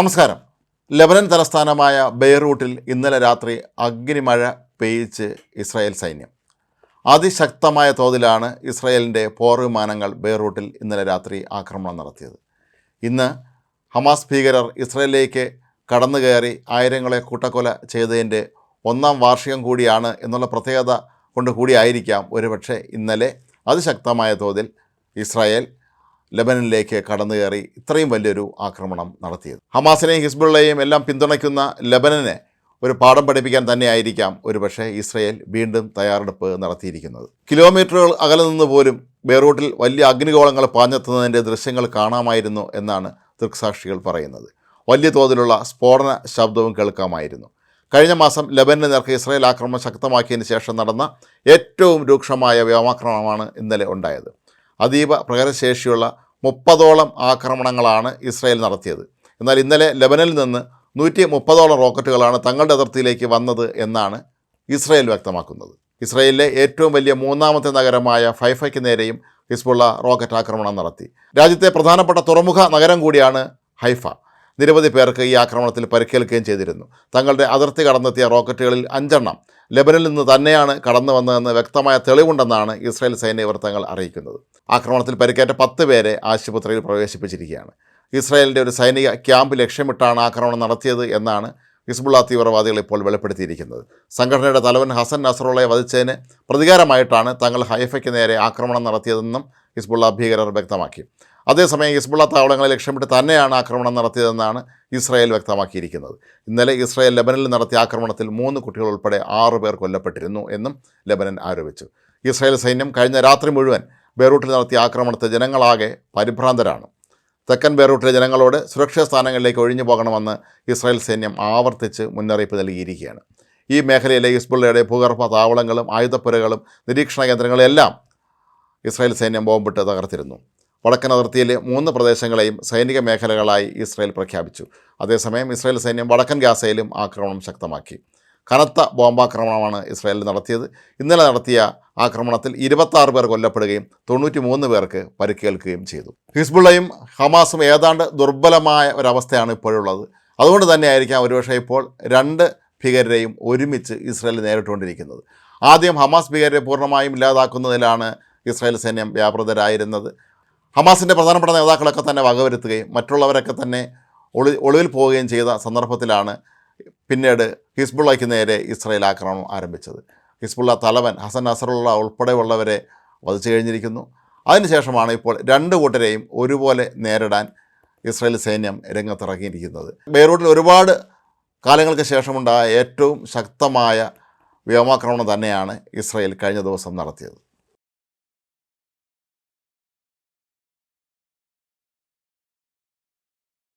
നമസ്കാരം. ലെബനൻ തലസ്ഥാനമായ ബെയ്റൂട്ടിൽ ഇന്നലെ രാത്രി അഗ്നിമഴ പെയ്യിച്ച് ഇസ്രായേൽ സൈന്യം. അതിശക്തമായ തോതിലാണ് ഇസ്രായേലിന്റെ പോർ വിമാനങ്ങൾ ബെയ്റൂട്ടിൽ ഇന്നലെ രാത്രി ആക്രമണം നടത്തിയത്. ഇന്ന് ഹമാസ് ഭീകരർ ഇസ്രായേലിലേക്ക് കടന്നു കയറി ആയിരങ്ങളെ കൂട്ടക്കൊല ചെയ്തതിന്റെ ഒന്നാം വാർഷികം കൂടിയാണ് എന്നുള്ള പ്രത്യേകത കൊണ്ട് കൂടിയായിരിക്കാം ഒരുപക്ഷെ ഇന്നലെ അതിശക്തമായ തോതിൽ ഇസ്രായേൽ ലബനനിലേക്ക് കടന്നു കയറി ഇത്രയും വലിയൊരു ആക്രമണം നടത്തിയത്. ഹമാസിനെയും ഹിസ്ബുള്ളയെയും എല്ലാം പിന്തുണയ്ക്കുന്ന ലബനനെ ഒരു പാഠം പഠിപ്പിക്കാൻ തന്നെയായിരിക്കാം ഒരുപക്ഷെ ഇസ്രയേൽ വീണ്ടും തയ്യാറെടുപ്പ് നടത്തിയിരിക്കുന്നത്. കിലോമീറ്ററുകൾ അകലെ നിന്ന് പോലും ബെയ്റൂട്ടിൽ വലിയ അഗ്നിഗോളങ്ങൾ പാഞ്ഞെത്തുന്നതിന്റെ ദൃശ്യങ്ങൾ കാണാമായിരുന്നു എന്നാണ് ദൃക്സാക്ഷികൾ പറയുന്നത്. വലിയ തോതിലുള്ള സ്ഫോടന ശബ്ദവും കേൾക്കാമായിരുന്നു. കഴിഞ്ഞ മാസം ലബനന് നേർക്ക് ഇസ്രായേൽ ആക്രമണം ശക്തമാക്കിയതിന് ശേഷം നടന്ന ഏറ്റവും രൂക്ഷമായ വ്യോമാക്രമണമാണ് ഇന്നലെ ഉണ്ടായത്. അതീവ പ്രകരശേഷിയുള്ള മുപ്പതോളം ആക്രമണങ്ങളാണ് ഇസ്രായേൽ നടത്തിയത്. എന്നാൽ ഇന്നലെ ലബനിൽ നിന്ന് നൂറ്റി മുപ്പതോളം റോക്കറ്റുകളാണ് തങ്ങളുടെ അതിർത്തിയിലേക്ക് വന്നത് എന്നാണ് ഇസ്രായേൽ വ്യക്തമാക്കുന്നത്. ഇസ്രായേലിലെ ഏറ്റവും വലിയ മൂന്നാമത്തെ നഗരമായ ഫൈഫയ്ക്ക് നേരെയും ഹിസ്ബുള്ള റോക്കറ്റ് ആക്രമണം നടത്തി. രാജ്യത്തെ പ്രധാനപ്പെട്ട തുറമുഖ നഗരം കൂടിയാണ് ഹൈഫ. നിരവധി പേർക്ക് ഈ ആക്രമണത്തിൽ പരിക്കേൽക്കുകയും ചെയ്തിരുന്നു. തങ്ങളുടെ അതിർത്തി കടന്നെത്തിയ റോക്കറ്റുകളിൽ അഞ്ചെണ്ണം ലെബനിൽ നിന്ന് തന്നെയാണ് കടന്നു വന്നതെന്ന് വ്യക്തമായ തെളിവുണ്ടെന്നാണ് ഇസ്രായേൽ സൈന്യ വൃത്തങ്ങൾ അറിയിക്കുന്നത്. ആക്രമണത്തിൽ പരിക്കേറ്റ പത്ത് പേരെ ആശുപത്രിയിൽ പ്രവേശിപ്പിച്ചിരിക്കുകയാണ്. ഇസ്രായേലിന്റെ ഒരു സൈനിക ക്യാമ്പ് ലക്ഷ്യമിട്ടാണ് ആക്രമണം നടത്തിയത് എന്നാണ് ഹിസ്ബുള്ള തീവ്രവാദികൾ ഇപ്പോൾ വെളിപ്പെടുത്തിയിരിക്കുന്നത്. സംഘടനയുടെ തലവൻ ഹസൻ നസറുള്ളയെ വധിച്ചതിന് പ്രതികാരമായിട്ടാണ് തങ്ങൾ ഹൈഫയ്ക്ക് നേരെ ആക്രമണം നടത്തിയതെന്നും ഹിസ്ബുള്ള ഭീകരർ വ്യക്തമാക്കി. അതേസമയം ഹിസ്ബുള്ള താവളങ്ങളെ ലക്ഷ്യമിട്ട് തന്നെയാണ് ആക്രമണം നടത്തിയതെന്നാണ് ഇസ്രായേൽ വ്യക്തമാക്കിയിരിക്കുന്നത്. ഇന്നലെ ഇസ്രായേൽ ലബനനിൽ നടത്തിയ ആക്രമണത്തിൽ മൂന്ന് കുട്ടികൾ ഉൾപ്പെടെ ആറ് പേർ കൊല്ലപ്പെട്ടിരുന്നു എന്നും ലബനൻ ആരോപിച്ചു. ഇസ്രായേൽ സൈന്യം കഴിഞ്ഞ രാത്രി മുഴുവൻ ബെയ്റൂട്ടിൽ നടത്തിയ ആക്രമണത്തെ ജനങ്ങളാകെ പരിഭ്രാന്തരാണ്. തെക്കൻ ബെയ്റൂട്ടിലെ ജനങ്ങളോട് സുരക്ഷാ സ്ഥാനങ്ങളിലേക്ക് ഒഴിഞ്ഞു പോകണമെന്ന് ഇസ്രായേൽ സൈന്യം ആവർത്തിച്ച് മുന്നറിയിപ്പ് നൽകിയിരിക്കുകയാണ്. ഈ മേഖലയിലെ ഹിസ്ബുള്ളയുടെ ഭൂഗർഭ താവളങ്ങളും ആയുധപ്പുരകളും നിരീക്ഷണ കേന്ദ്രങ്ങളെല്ലാം ഇസ്രായേൽ സൈന്യം ബോംബിട്ട് തകർത്തിരുന്നു. വടക്കൻ അതിർത്തിയിലെ മൂന്ന് പ്രദേശങ്ങളെയും സൈനിക മേഖലകളായി ഇസ്രായേൽ പ്രഖ്യാപിച്ചു. അതേസമയം ഇസ്രായേൽ സൈന്യം വടക്കൻ ഗാസയിലും ആക്രമണം ശക്തമാക്കി. കനത്ത ബോംബാക്രമണമാണ് ഇസ്രായേൽ നടത്തിയത്. ഇന്നലെ നടത്തിയ ആക്രമണത്തിൽ ഇരുപത്താറ് പേർ കൊല്ലപ്പെടുകയും തൊണ്ണൂറ്റി മൂന്ന് പേർക്ക് പരിക്കേൽക്കുകയും ചെയ്തു. ഹിസ്ബുള്ളയും ഹമാസും ഏതാണ്ട് ദുർബലമായ ഒരവസ്ഥയാണ് ഇപ്പോഴുള്ളത്. അതുകൊണ്ട് തന്നെയായിരിക്കാം ഒരുപക്ഷെ ഇപ്പോൾ രണ്ട് ഭീകരരെയും ഒരുമിച്ച് ഇസ്രായേൽ നേരിട്ടുകൊണ്ടിരിക്കുന്നത്. ആദ്യം ഹമാസ് ഭീകരരെ പൂർണമായും ഇല്ലാതാക്കുന്നതിലാണ് ഇസ്രായേൽ സൈന്യം വ്യാപൃതരായിരുന്നത്. ഹമാസിന്റെ പ്രധാനപ്പെട്ട നേതാക്കളൊക്കെ തന്നെ വകവരുത്തുകയും മറ്റുള്ളവരൊക്കെ തന്നെ ഒളി ഒളിവിൽ പോവുകയും ചെയ്ത സന്ദർഭത്തിലാണ് പിന്നീട് ഹിസ്ബുള്ളയ്ക്ക് നേരെ ഇസ്രയേൽ ആക്രമണം ആരംഭിച്ചത്. ഹിസ്ബുള്ള തലവൻ ഹസൻ നസറുള്ള ഉൾപ്പെടെയുള്ളവരെ വധിച്ചു കഴിഞ്ഞിരിക്കുന്നു. അതിനുശേഷമാണ് ഇപ്പോൾ രണ്ട് കൂട്ടരെയും ഒരുപോലെ നേരിടാൻ ഇസ്രായേൽ സൈന്യം രംഗത്തിറങ്ങിയിരിക്കുന്നത്. ബെയ്റൂട്ടിൽ ഒരുപാട് കാലങ്ങൾക്ക് ശേഷമുണ്ടായ ഏറ്റവും ശക്തമായ വ്യോമാക്രമണം തന്നെയാണ് ഇസ്രായേൽ കഴിഞ്ഞ ദിവസം നടത്തിയത്.